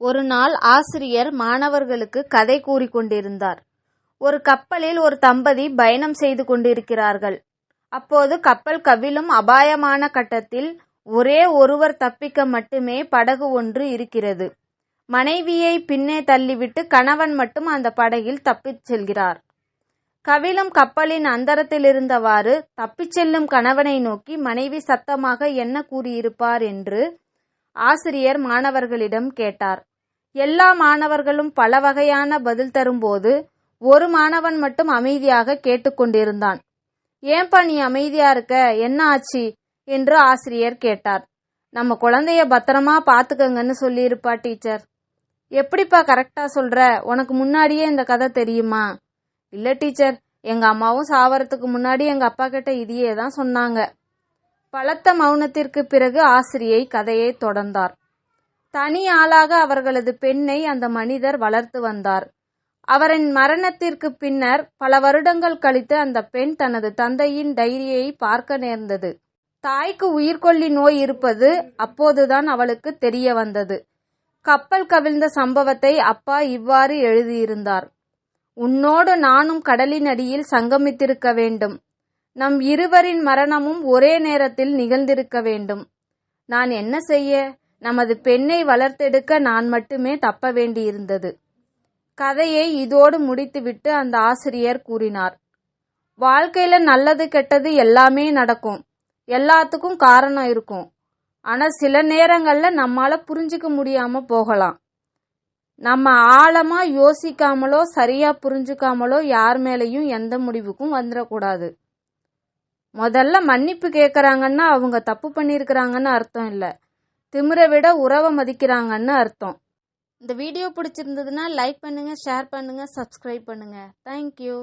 ஒரு நாள் ஆசிரியர் மாணவர்களுக்கு கதை கூறிக் கொண்டிருந்தார். ஒரு கப்பலில் ஒரு தம்பதி பயணம் செய்து கொண்டிருக்கிறார்கள். அப்போது கப்பல் கவிழும் அபாயமான கட்டத்தில் ஒரே ஒருவர் தப்பிக்க மட்டுமே படகு ஒன்று இருக்கிறது. மனைவியை பின்னே தள்ளிவிட்டு கணவன் மட்டும் அந்த படகில் தப்பிச் செல்கிறார். கவிழும் கப்பலின் அந்தரத்திலிருந்தவாறு தப்பிச் செல்லும் கணவனை நோக்கி மனைவி சத்தமாக என்ன கூறியிருப்பார் என்று ஆசிரியர் மாணவர்களிடம் கேட்டார். எல்லா மாணவர்களும் பல வகையான பதில் தரும்போது ஒரு மாணவன் மட்டும் அமைதியாக கேட்டுக்கொண்டிருந்தான் ஏன்பா நீ அமைதியா இருக்க? என்ன ஆச்சு? என்று ஆசிரியர் கேட்டார். நம்ம குழந்தைய பத்திரமா பாத்துக்கங்கன்னு சொல்லியிருப்பா டீச்சர். எப்படிப்பா கரெக்டா சொல்ற? உனக்கு முன்னாடியே இந்த கதை தெரியுமா? இல்ல டீச்சர். எங்க அம்மாவும் சாவறதுக்கு முன்னாடி எங்க அப்பா கிட்ட இதையே தான் சொன்னாங்க. பலத்த மௌனத்திற்கு பிறகு ஆசிரியை கதையை தொடர்ந்தார். தனி ஆளாக அவர்களது பெண்ணை அந்த மனிதர் வளர்த்து வந்தார். அவரின் மரணத்திற்கு பின்னர் பல வருடங்கள் கழித்து அந்த பெண் தனது தந்தையின் டைரியை பார்க்க நேர்ந்தது. தாய்க்கு உயிர்கொல்லி நோய் இருப்பது அப்போதுதான் அவளுக்கு தெரிய வந்தது. கப்பல் கவிழ்ந்த சம்பவத்தை அப்பா இவ்வாறு எழுதியிருந்தார். உன்னோடு நானும் கடலின் அடியில் சங்கமித்திருக்க வேண்டும். நம் இருவரின் மரணமும் ஒரே நேரத்தில் நிகழ்ந்திருக்க வேண்டும். நான் என்ன செய்ய? நமது பெண்ணை வளர்த்தெடுக்க நான் மட்டுமே தப்ப வேண்டியிருந்தது. கதையை இதோடு முடித்துவிட்டு அந்த ஆசிரியர் கூறினார். வாழ்க்கையில நல்லது கெட்டது எல்லாமே நடக்கும். எல்லாத்துக்கும் காரணம் இருக்கும். ஆனா சில நேரங்கள்ல நம்மால புரிஞ்சுக்க முடியாம போகலாம். நம்ம ஆழமா யோசிக்காமலோ சரியா புரிஞ்சுக்காமலோ யார் மேலேயும் எந்த முடிவுக்கும் வந்துடக்கூடாது முதல்ல மன்னிப்பு கேட்குறாங்கன்னா அவங்க தப்பு பண்ணியிருக்கிறாங்கன்னு அர்த்தம் இல்லை. திமிரை விட உறவை மதிக்கிறாங்கன்னு அர்த்தம். இந்த வீடியோ பிடிச்சிருந்ததுன்னா லைக் பண்ணுங்கள் ஷேர் பண்ணுங்கள் சப்ஸ்கிரைப் பண்ணுங்கள் தேங்க்யூ